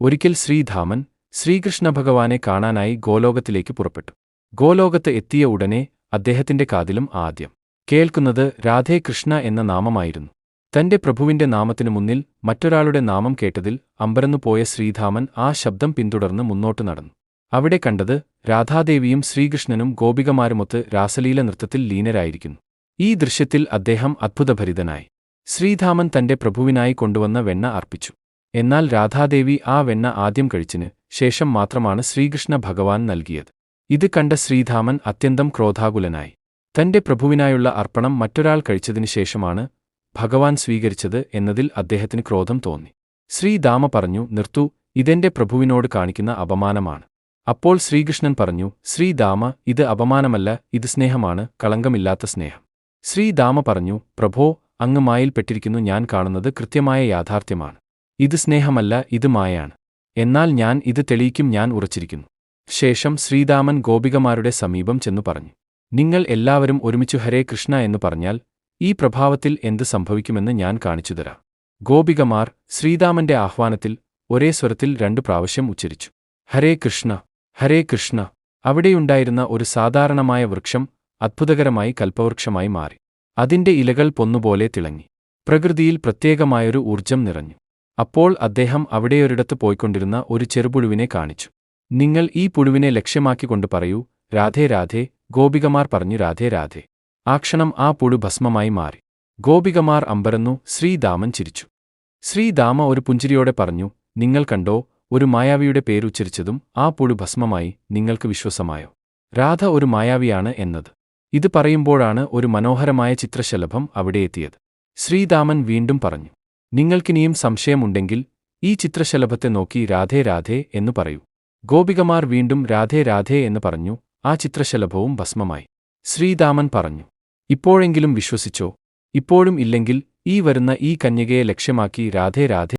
ഒരിക്കൽ ശ്രീധാമൻ ശ്രീകൃഷ്ണ ഭഗവാനെ കാണാനായി ഗോലോകത്തിലേക്ക് പുറപ്പെട്ടു. ഗോലോകത്ത് എത്തിയ ഉടനെ അദ്ദേഹത്തിന്റെ കാതിലും ആദ്യം കേൾക്കുന്നത് രാധേ കൃഷ്ണ എന്ന നാമമായിരുന്നു. തന്റെ പ്രഭുവിന്റെ നാമത്തിനു മുന്നിൽ മറ്റൊരാളുടെ നാമം കേട്ടതിൽ അമ്പരന്നുപോയ ശ്രീധാമൻ ആ ശബ്ദം പിന്തുടർന്ന് മുന്നോട്ടു നടന്നു. അവിടെ കണ്ടത് രാധാദേവിയും ശ്രീകൃഷ്ണനും ഗോപികമാരുമൊത്ത് രാസലീല നൃത്തത്തിൽ ലീനരായിരിക്കുന്നു. ഈ ദൃശ്യത്തിൽ അദ്ദേഹം അത്ഭുതഭരിതനായി. ശ്രീധാമൻ തന്റെ പ്രഭുവിനായി കൊണ്ടുവന്ന വെണ്ണ അർപ്പിച്ചു. എന്നാൽ രാധാദേവി ആ വെണ്ണ ആദ്യം കഴിച്ചിന് ശേഷം മാത്രമാണ് ശ്രീകൃഷ്ണ ഭഗവാൻ നൽകിയത്. ഇത് കണ്ട ശ്രീധാമൻ അത്യന്തം ക്രോധാകുലനായി. തന്റെ പ്രഭുവിനായുള്ള അർപ്പണം മറ്റൊരാൾ കഴിച്ചതിനു ശേഷമാണ് ഭഗവാൻ സ്വീകരിച്ചത് എന്നതിൽ അദ്ദേഹത്തിന് ക്രോധം തോന്നി. ശ്രീധാമ പറഞ്ഞു നിർത്തു ഇതെന്റെ പ്രഭുവിനോട് കാണിക്കുന്ന അപമാനമാണ്. അപ്പോൾ ശ്രീകൃഷ്ണൻ പറഞ്ഞു ശ്രീധാമ ഇത് അപമാനമല്ല ഇത് സ്നേഹമാണ് കളങ്കമില്ലാത്ത സ്നേഹം. ശ്രീധാമ പറഞ്ഞു പ്രഭോ അങ്ങ് മായിൽപ്പെട്ടിരിക്കുന്നു ഞാൻ കാണുന്നത് കൃത്യമായ യാഥാർത്ഥ്യമാണ്. ഇത് സ്നേഹമല്ല ഇത് മായാണ് എന്നാൽ ഞാൻ ഇത് തെളിയിക്കും ഞാൻ ഉറച്ചിരിക്കുന്നു. ശേഷം ശ്രീദാമൻ ഗോപികമാരുടെ സമീപം ചെന്നു പറഞ്ഞു. നിങ്ങൾ എല്ലാവരും ഒരുമിച്ചു ഹരേ കൃഷ്ണ എന്ന് പറഞ്ഞാൽ ഈ പ്രഭാവത്തിൽ എന്ത് സംഭവിക്കുമെന്ന് ഞാൻ കാണിച്ചുതരാം ഗോപികമാർ ശ്രീദാമന്റെ ആഹ്വാനത്തിൽ ഒരേ സ്വരത്തിൽ രണ്ടു പ്രാവശ്യം ഉച്ചരിച്ചു. ഹരേ കൃഷ്ണ ഹരേ കൃഷ്ണ അവിടെയുണ്ടായിരുന്ന ഒരു സാധാരണമായ വൃക്ഷം അത്ഭുതകരമായി കൽപ്പവൃക്ഷമായി മാറി. അതിന്റെ ഇലകൾ പൊന്നുപോലെ തിളങ്ങി. പ്രകൃതിയിൽ പ്രത്യേകമായൊരു ഊർജം നിറഞ്ഞു. അപ്പോൾ അദ്ദേഹം അവിടെയൊരിടത്ത് പോയിക്കൊണ്ടിരുന്ന ഒരു ചെറുപുഴുവിനെ കാണിച്ചു. നിങ്ങൾ ഈ പുഴുവിനെ ലക്ഷ്യമാക്കിക്കൊണ്ട് പറയൂ രാധേ രാധേ ഗോപികമാർ പറഞ്ഞു രാധേ രാധേ. ആ ക്ഷണം ആ പുഴു ഭസ്മമായി മാറി. ഗോപികമാർ അമ്പരന്നു ശ്രീദാമൻ ചിരിച്ചു. ശ്രീദാമ ഒരു പുഞ്ചിരിയോടെ പറഞ്ഞു നിങ്ങൾ കണ്ടോ ഒരു മായാവിയുടെ പേരുച്ചരിച്ചതും ആ പുഴു ഭസ്മമായി നിങ്ങൾക്ക് വിശ്വസമായോ? രാധ ഒരു മായാവിയാണ് എന്നത്. ഇത് പറയുമ്പോഴാണ് ഒരു മനോഹരമായ ചിത്രശലഭം അവിടെയെത്തിയത് ശ്രീദാമൻ വീണ്ടും പറഞ്ഞു നിങ്ങൾക്കിനിയും സംശയമുണ്ടെങ്കിൽ ഈ ചിത്രശലഭത്തെ നോക്കി രാധേ രാധേ എന്നു പറയൂ. ഗോപികമാർ വീണ്ടും രാധേ രാധേ എന്ന് പറഞ്ഞു ആ ചിത്രശലഭവും ഭസ്മമായി. ശ്രീദാമൻ പറഞ്ഞു ഇപ്പോഴെങ്കിലും വിശ്വസിച്ചോ? ഇപ്പോഴും ഇല്ലെങ്കിൽ ഈ വരുന്ന ഈ കന്യകയെ ലക്ഷ്യമാക്കി രാധേ രാധേ